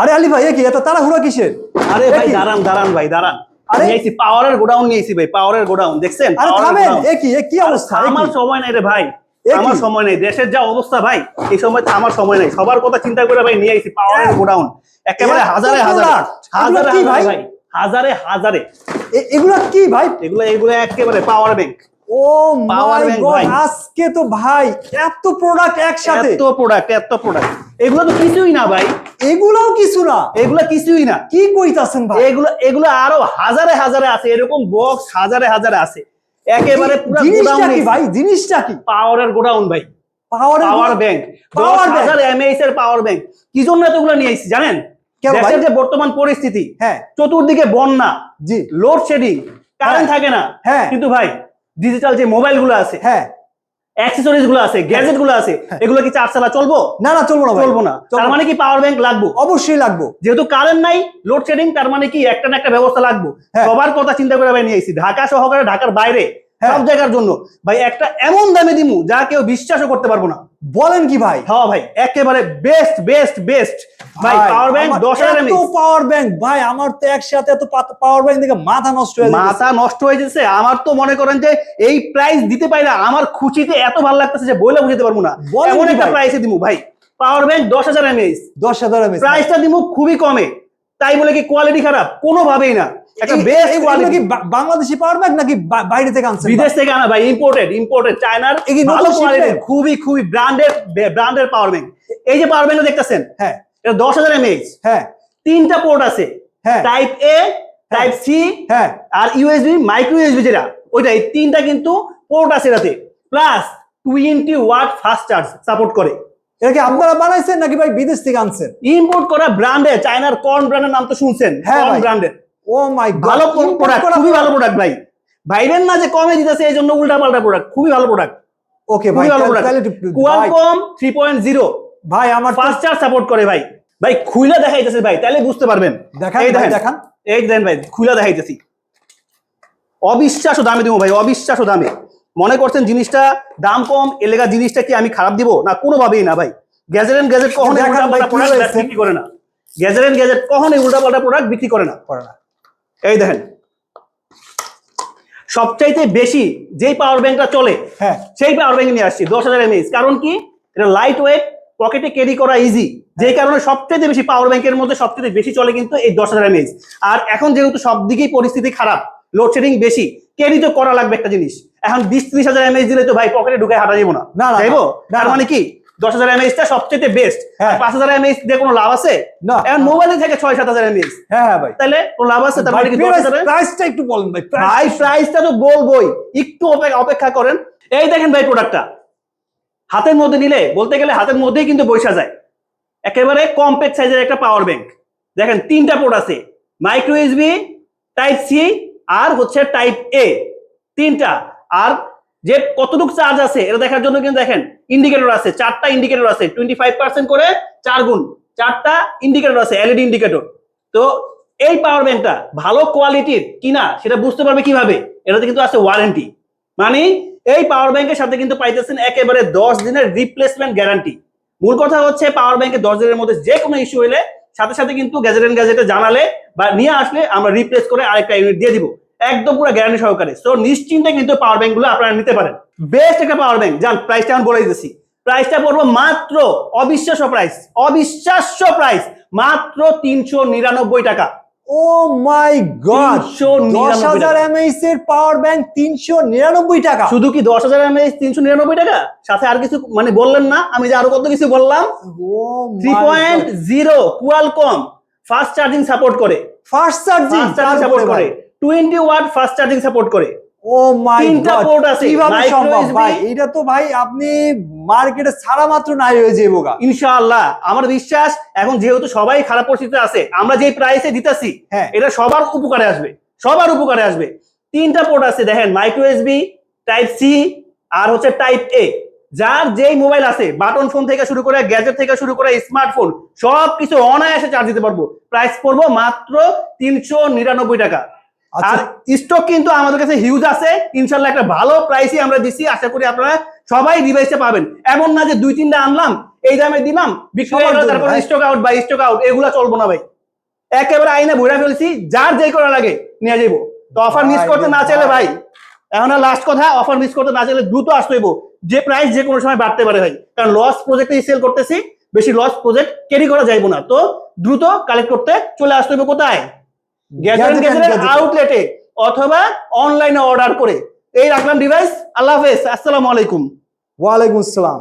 আরে আলী ভাই কি? এত তাড়াহুড়া কিসের? আরে ভাই? দাঁড়ান দাঁড়ান ভাই দাঁড়ান। আরে? নিয়েছি পাওয়ারের গোডাউন নিয়েছি ভাই পাওয়ারের গোডাউন দেখছেন? আরে থামেন এ কি এ কি অবস্থা আমার সময় নাই রে ভাই আমার সময় নেই। দেশের যা অবস্থা ভাই এই সময় আমার সময় নেই। সবার কথা চিন্তা করে ভাই নিয়ে আইছি পাওয়ারের গোডাউন। একেবারে হাজারে হাজারে? হাজারে ভাই? ভাই হাজারে হাজারে। এগুলা কি ভাই? এগুলো এগুলো একেবারে পাওয়ার ব্যাংক। ও bank গড ভাই। আজকে তো ভাই এত প্রোডাক্ট একসাথে। এত প্রোডাক্ট এত প্রোডাক্ট এগুলো তো কিছুই না ভাই। এগুলাও কিছু না এগুলো কিছুই না। কি কইতাছেন ভাই? এগুলো এগুলো আরও হাজারে হাজারে আছে এরকম বক্স হাজারে হাজারে আছে। একেবারে পুরো গোডাউন ভাই? জিনিসটা কি? পাওয়ারের গোডাউন ভাই। Power power bank bank? হাজার এমএইচ এর পাওয়ার ব্যাংক কি জন্য এতগুলো নিয়ে এসেছি জানেন? দেশের যে বর্তমান পরিস্থিতি হ্যাঁ। চতুর্দিকে বন্যা জি। লোডশেডিং কারেন্ট হ্যাঁ। থাকে না। হ্যাঁ। কিন্তু ভাই ডিজিটাল যে মোবাইলগুলো আছে হ্যাঁ। অ্যাক্সেসরিজগুলো আছে গ্যাজেটগুলো আছে এগুলো কি চার চালা চলবো? না না চলবো না চলবো না। তার মানে কি পাওয়ার ব্যাংক লাগবো? অবশ্যই লাগবো। যেহেতু কারেন্ট নাই লোডশেডিং তার মানে কি একটা না একটা ব্যবস্থা লাগবে। হ্যাঁ। সবার কথা চিন্তা করে আমি নিয়ে ঢাকা সহকারে ঢাকার বাইরে। হ্যাঁ। সব জায়গার জন্য। ভাই একটা এমন দামে দিমু যা কেউ বিশ্বাসও করতে পারব না। বলেন কি ভাই? হ্যাঁ ভাই। একেবারে বেস্ট বেস্ট বেস্ট ভাই পাওয়ার ব্যাংক আমার দশ হাজার এত পাওয়ার ব্যাংক ভাই আমার তো একসাথে এত পাওয়ার ব্যাংক দেখে মাথা নষ্ট হয়ে যাচ্ছে। মাথা নষ্ট হয়ে যাচ্ছে। আমার তো মনে করেন যে এই প্রাইস দিতে পারি না আমার খুশিতে এত ভালো লাগতেছে যে বইলে বুঝতে পারব না। এমন একটা? প্রাইসে দিমু ভাই। পাওয়ার ব্যাংক দশ হাজার এমএইচ দশ হাজার এমএস প্রাইসটা দিমু খুবই কমে। তাই বলে কি কোয়ালিটি খারাপ? কোনোভাবেই না। একটা বেস্ট কোয়ালিটি বা- বাংলাদেশি পাওয়ার ব্যাংক নাকি বাইরে থেকে আনছেন বিদেশ থেকে আনা ভাই ইম্পোর্টেড ইম্পোর্টেড চায়নার কি ভালো কোয়ালিটি খুবই খুবই ব্র্যান্ডেড ব্র্যান্ডের পাওয়ার ব্যাংক এই যে পাওয়ার ব্যাংক দেখতেছেন হ্যাঁ। এটা দশ হাজার এমএইচ হ্যাঁ। তিনটা পোর্ট আছে। হ্যাঁ। টাইপ এ টাইপ সি হ্যাঁ। আর ইউএসবি মাইক্রো ইউএসবি যেটা ওইটাই তিনটা কিন্তু পোর্ট আছে এটাতে। Plus twenty watt fast charge support করে। এটা কি আপনারা বানাইছেন নাকি ভাই বিদেশ থেকে আনছেন? ইম্পোর্ট করা ব্র্যান্ডে চায়নার কর্ন ব্র্যান্ডের নাম তো শুনছেন? হ্যাঁ ব্র্যান্ডের ও মাই ভালো প্রোডাক্ট খুবই ভালো প্রোডাক্ট ভাই। ভাইবেন না যে কমে দিতেছে এই জন্য উল্টা পাল্টা প্রোডাক্ট খুবই ভালো প্রোডাক্ট ওকে ভাই ভালো। তাহলে কোয়ালকম থ্রি পয়েন্ট জিরো ভাই আমার ফাস্ট চার্জ সাপোর্ট করে ভাই। ভাই খুইলা দেখাইতেছে ভাই তাহলে বুঝতে পারবেন। দেখান এই ভাই দেখেন। দেখান। এই দেন ভাই খুইলা দেখাইতেছি। অবিশ্বাস্য দামে দিব ভাই অবিশ্বাস্য দামে। মনে করছেন জিনিসটা দাম কম এলাকা জিনিসটা কি আমি খারাপ দিব? না কোনোভাবেই না ভাই। গ্যাজেট এন্ড গ্যাজেট প্রোডাক্ট বিক্রি করে না। গ্যাজেট এন্ড গ্যাজেট কখনোই উল্টা পাল্টা প্রোডাক্ট বিক্রি করে না। করে না। এই দেখেন। সবচাইতে বেশি যেই পাওয়ার ব্যাংকটা চলে হ্যাঁ। সেই পাওয়ার ব্যাংক নিয়ে আসছি দশ হাজার এমএইচ কারণ কি? এটা লাইট ওয়েট পকেটে ক্যারি করা ইজি যে কারণে সবচেয়ে বেশি পাওয়ার ব্যাংকের মধ্যে সবচেয়ে বেশি চলে কিন্তু এই দশ হাজার এমএইচ আর এখন যেহেতু সব দিকেই পরিস্থিতি খারাপ লোডশেডিং বেশি ক্যারি তো করা লাগবে একটা জিনিস। এখন বিশ ত্রিশ হাজার এমএইচ দিলে তো ভাই পকেটে ঢুকে হাঁটা যাব না। না, যাইবো? তার মানে কি? দশ হাজার এমএইচটা সবচেয়ে বেস্ট হ্যাঁ। পাঁচ হাজার এমএইচ দিয়ে কোনো লাভ আছে? না। এখন মোবাইলে থেকে ছয় সাত হাজার এমএইচ হ্যাঁ হ্যাঁ ভাই। তাহলে কোনো লাভ আছে? তার মানে কি প্রাইসটা একটু বলেন ভাই ভাই প্রাইসটা তো বলবোই। একটু অপেক্ষা করেন। এই দেখেন ভাই প্রোডাক্টটা হাতের মধ্যে নিলে বলতে গেলে হাতের মধ্যেই কিন্তু বৈশা যায়। একেবারে কম্প্যাক্ট সাইজের একটা পাওয়ার ব্যাংক দেখেন তিনটা পোর্ট আছে। মাইক্রো ইউএসবি টাইপ সি আর হচ্ছে টাইপ এ তিনটা। আর যে কতটুকু চার্জ আছে, এটা দেখার জন্য কিন্তু দেখেন ইন্ডিকেটর আছে, চারটা ইন্ডিকেটর আছে টোয়েন্টি ফাইভ পার্সেন্ট করে চার গুণ, চারটা ইন্ডিকেটর আছে এলইডি ইন্ডিকেটর তো এই পাওয়ার ব্যাংকটা ভালো কোয়ালিটির কিনা সেটা বুঝতে পারবে কীভাবে? এটাতে কিন্তু আছে ওয়ারেন্টি মানে এই পাওয়ার ব্যাংকের সাথে কিন্তু পাইতেছেন একেবারে দশ দিনের রিপ্লেসমেন্ট গ্যারান্টি মূল কথা হচ্ছে পাওয়ার ব্যাংকে দশ দিনের মধ্যে যে কোনো ইস্যু হলে সাথে সাথে কিন্তু গ্যাজেট এন্ড গ্যাজেটে জানালে বা নিয়ে আসলে আমরা রিপ্লেস করে আরেকটা ইউনিট দিয়ে দিব। একদম পুরো গ্যারান্টি সহকারে। সো নিশ্চিন্তে কিন্তু পাওয়ার ব্যাংকগুলো আপনারা নিতে পারেন। বেস্ট একটা পাওয়ার ব্যাংক যান প্রাইসটা আমি বলে দিতেছি প্রাইসটা পড়ব মাত্র অবিশ্বাস্য প্রাইস অবিশ্বাস্য প্রাইস মাত্র তিনশো নিরানব্বই টাকা। ও মাই গড 399 দশ হাজার এমএইচ এর পাওয়ার ব্যাংক তিনশো নিরানব্বই টাকা। শুধু কি দশ হাজার এমএএইচ তিনশো নিরানব্বই টাকা? সাথে আর কিছু মানে বললেন না আমি যে আরও কত কিছু বললাম? Three point zero Qualcomm. Fast charging support করে। ফাস্ট চার্জিং সাপোর্ট করে। Twenty watt fast charging support করে। ও মাই তিনটা port আছে, কীভাবে সম্ভব? ভাই এটা তো ভাই আপনি মার্কেটে ছাড়া মাত্র নাই হয়ে যাব গা। ইনশাআল্লাহ আমার বিশ্বাস এখন যেহেতু সবাই খারাপ পরিস্থিতিতে আছে আমরা যে প্রাইসে দিতেছি হ্যাঁ। এটা সবার উপকারে আসবে। সবার উপকারে আসবে। তিনটা পোর্ট আছে দেখেন মাইক্রো এসবি টাইপ সি আর হচ্ছে টাইপ এ যার যেই মোবাইল আছে বাটন ফোন থেকে শুরু করে গ্যাজেট থেকে শুরু করে স্মার্টফোন সব কিছু অনায়াসে চার্জ দিতে পারব। প্রাইস পড়ব মাত্র তিনশো নিরানব্বই টাকা। আর আচ্ছা স্টক কিন্তু আমাদের কাছে হিউজ আছে। ইনশাল্লাহ একটা ভালো প্রাইসই আমরা দিচ্ছি আশা করি আপনারা সবাই ডিভাইসে পাবেন। এমন না যে দুই তিনটা আনলাম এই দামে দিলাম বিক্রি তারপরে। স্টক আউট বা স্টক আউট এগুলা চলবো না ভাই। একেবারে আইনে ভরে ফেলছি যার যেই করা লাগে নিয়ে যাব তো অফার মিস করতে না চাইলে ভাই এখন লাস্ট কথা অফার মিস করতে না চাইলে দ্রুত আসতে হইব। যে প্রাইস যে কোনো সময় বাড়তে পারে ভাই। কারণ লস প্রজেক্টে সেল করতেছি বেশি লস প্রজেক্ট ক্যারি করা যাইব না। তো দ্রুত কালেক্ট করতে চলে আসতে হইব কোথায়। আউটলেটে অথবা অনলাইনে অর্ডার করে। এই রাখলাম ডিভাইস আল্লাহ হাফেজ আসসালামু আলাইকুম। ওয়ালাইকুম আসসালাম।